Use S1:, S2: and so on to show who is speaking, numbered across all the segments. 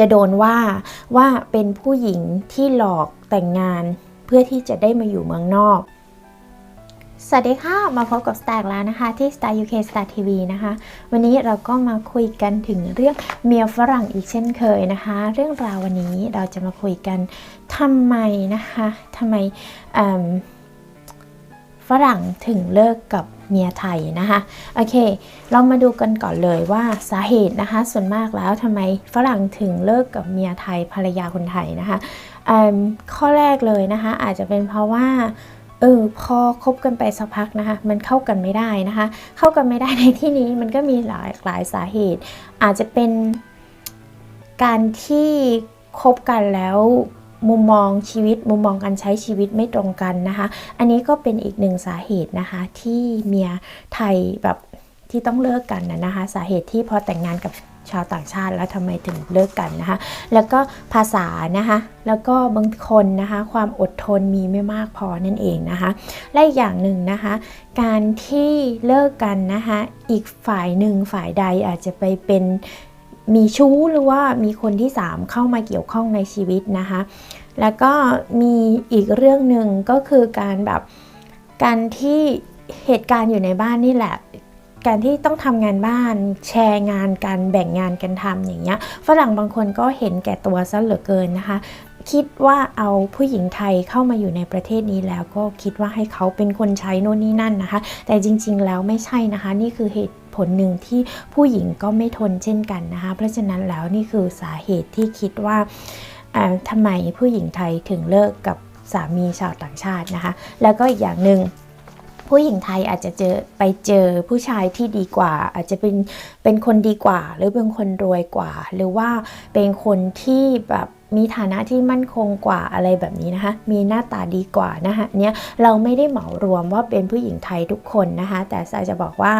S1: จะโดนว่าว่าเป็นผู้หญิงที่หลอกแต่งงาน เพื่อที่จะได้มาอยู่เมืองนอกสวัสดีค่ะ มาพบกับ Star แล้วนะคะ ที่ Star UK Star TV นะคะ วันนี้เราก็มาคุยกันถึงเรื่องเมียฝรั่งอีกเช่นเคยนะคะ เรื่องราววันนี้เราจะมาคุยกันทำไมนะคะทำไมฝรั่งถึงเลิกกับ เมียไทยนะคะ โอเค เรามาดูกันก่อนเลยว่าสาเหตุนะคะ ส่วนมากแล้วทำไมฝรั่งถึงเลิกกับเมียไทยภรรยาคนไทยนะคะ ข้อแรกเลยนะคะ อาจจะเป็นเพราะว่าเออพอคบกันไปสักพักนะคะ มันเข้ากันไม่ได้นะคะ เข้ากันไม่ได้ในที่นี้มันก็มีหลายหลายสาเหตุ อาจจะเป็นการที่คบกันแล้ว มุมมองชีวิต มุมมองการใช้ชีวิตไม่ตรงกันนะคะ อันนี้ก็เป็นอีกหนึ่งสาเหตุนะคะ ที่เมียไทยแบบที่ต้องเลิกกันนะคะ สาเหตุที่พอแต่งงานกับชาวต่างชาติแล้วทำไมถึงเลิกกันนะคะ แล้วก็ภาษานะคะ แล้วก็บางคนนะคะ ความอดทนมีไม่มากพอนั่นเองนะคะ และอีกอย่างหนึ่งนะคะ การที่เลิกกันนะคะ อีกฝ่ายหนึ่งฝ่ายใดอาจจะไปเป็น มีชู้หรือว่ามีคนที่ 3 เข้ามาเกี่ยวข้องในชีวิตนะคะ แล้วก็มีอีกเรื่องหนึ่งก็คือการแบบการที่เหตุการณ์อยู่ในบ้านนี่แหละ การที่ต้องทำงานบ้านแชร์งานกันแบ่งงานกันทำอย่างเงี้ยฝรั่งบางคนก็เห็นแก่ตัวซะเหลือเกินนะคะคิดว่าเอาผู้หญิงไทยเข้ามาอยู่ในประเทศนี้แล้วก็คิดว่าให้เขาเป็นคนใช้โน่นนี่นั่นนะคะ แต่จริง ๆ แล้วไม่ใช่นะคะ นี่คือเหตุ ผลหนึ่งที่ผู้หญิงก็ไม่ทนเช่นกันนะคะเพราะฉะนั้นแล้วนี่คือสาเหตุที่คิดว่าอ่าทำไมผู้หญิงไทยถึงเลิกกับสามีชาวต่างชาตินะคะ แล้วก็อีกอย่างหนึ่งผู้หญิงไทยอาจจะเจอไปเจอผู้ชายที่ดีกว่า อาจจะเป็นเป็นคนดีกว่า หรือเป็นคนรวยกว่า หรือว่าเป็นคนที่แบบมีฐานะที่มั่นคงกว่าอะไรแบบนี้นะคะ มีหน้าตาดีกว่านะคะเนี้ยเราไม่ได้เหมารวมว่าเป็นผู้หญิงไทยทุกคนนะคะ แต่สาจะบอกว่า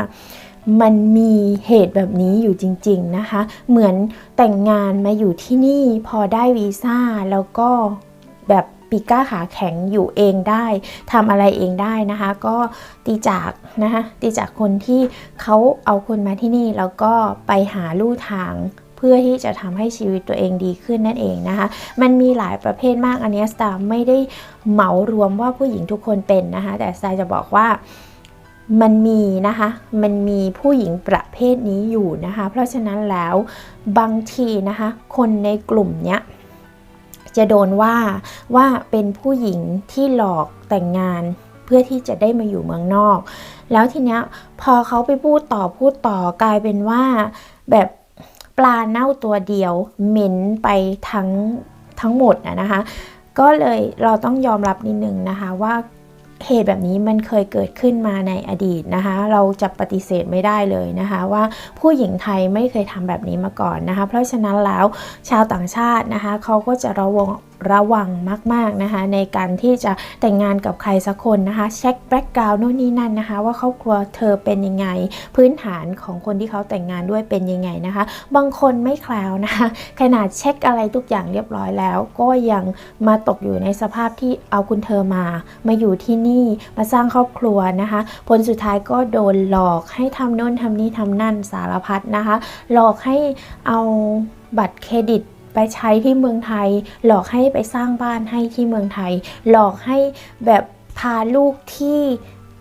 S1: มันมีเหตุแบบนี้อยู่จริง ๆนะคะ เหมือนแต่งงานมาอยู่ที่นี่พอได้วีซ่าแล้วก็แบบปีก้าขาแข็งอยู่เองได้ทำอะไรเองได้นะคะ ก็ตีจากนะคะตีจากคนที่เขาเอาคุณมาที่นี่แล้วก็ไปหาลู่ทางเพื่อที่จะทำให้ชีวิตตัวเองดีขึ้นนั่นเองนะคะ มันมีหลายประเภทมาก อันนี้สตาร์ไม่ได้เหมารวมว่าผู้หญิงทุกคนเป็นนะคะ แต่สตาร์จะบอกว่า มันมีนะคะ มันมีผู้หญิงประเภทนี้อยู่นะคะ เพราะฉะนั้นแล้วบางทีนะคะ คนในกลุ่มเนี้ยจะโดนว่าว่าเป็นผู้หญิงที่หลอกแต่งงานเพื่อที่จะได้มาอยู่เมืองนอก แล้วทีเนี้ยพอเขาไปพูดต่อพูดต่อกลายเป็นว่า แบบปลาเน่าตัวเดียวเหม็นไปทั้งทั้งหมดนะนะคะ ก็เลยเราต้องยอมรับนิดนึงนะคะว่า เหตุแบบนี้มันเคยเกิดขึ้นมาในอดีตนะคะ เราจะปฏิเสธไม่ได้เลยนะคะ ว่าผู้หญิงไทยไม่เคยทำแบบนี้มาก่อนนะคะ เพราะฉะนั้นแล้วชาวต่างชาตินะคะเขาก็จะระวัง ระวังมากๆนะคะในการที่จะแต่งงานกับใครสักคนนะคะเช็คแบ็กกราวน์โน่นนี่นั่นนะคะ ว่าครอบครัวเธอเป็นยังไง พื้นฐานของคนที่เขาแต่งงานด้วยเป็นยังไงนะคะ บางคนไม่แคล้วนะคะขนาดเช็คอะไรทุกอย่างเรียบร้อยแล้ว ก็ยังมาตกอยู่ในสภาพที่เอาคุณเธอมา มาอยู่ที่นี่มาสร้างครอบครัวนะคะ ผลสุดท้ายก็โดนหลอกให้ทำโน่นทำนี่ทำนั่นสารพัดนะคะ หลอกให้เอาบัตรเครดิต ไปใช้ที่เมืองไทย หลอกให้ไปสร้างบ้านให้ที่เมืองไทย หลอกให้แบบพาลูกที่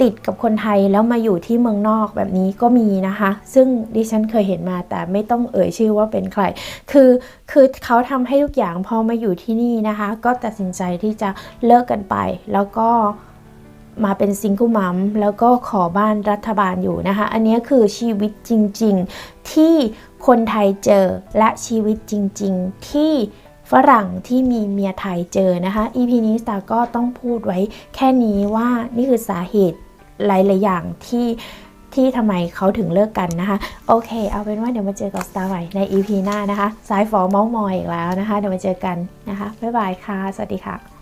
S1: ติดกับคนไทยแล้วมาอยู่ที่เมืองนอกแบบนี้ก็มีนะคะ ซึ่งดิฉันเคยเห็นมาแต่ไม่ต้องเอ่ยชื่อว่าเป็นใคร คือคือเขาทำให้ทุกอย่างพอมาอยู่ที่นี่นะคะ ก็ตัดสินใจที่จะเลิกกันไปแล้วก็ มาเป็นซิงเกิลมัมแล้วก็ขอบ้านรัฐบาลอยู่นะคะ อันนี้คือชีวิตจริง ๆ ที่คนไทยเจอและชีวิตจริง ๆ ที่ฝรั่งที่มีเมียไทยเจอนะคะ EP นี้สตาร์ก็ต้องพูดไว้แค่นี้ว่านี่คือสาเหตุหลายๆอย่างที่ที่ทำไมเขาถึงเลิกกันนะคะ โอเค เอาเป็นว่าเดี๋ยวมาเจอกับสตาร์ใหม่ใน EP หน้านะคะ สายฝอเมาส์มอยอีกแล้วนะคะ เดี๋ยวมาเจอกันนะคะ บ๊ายบายค่ะ สวัสดีค่ะ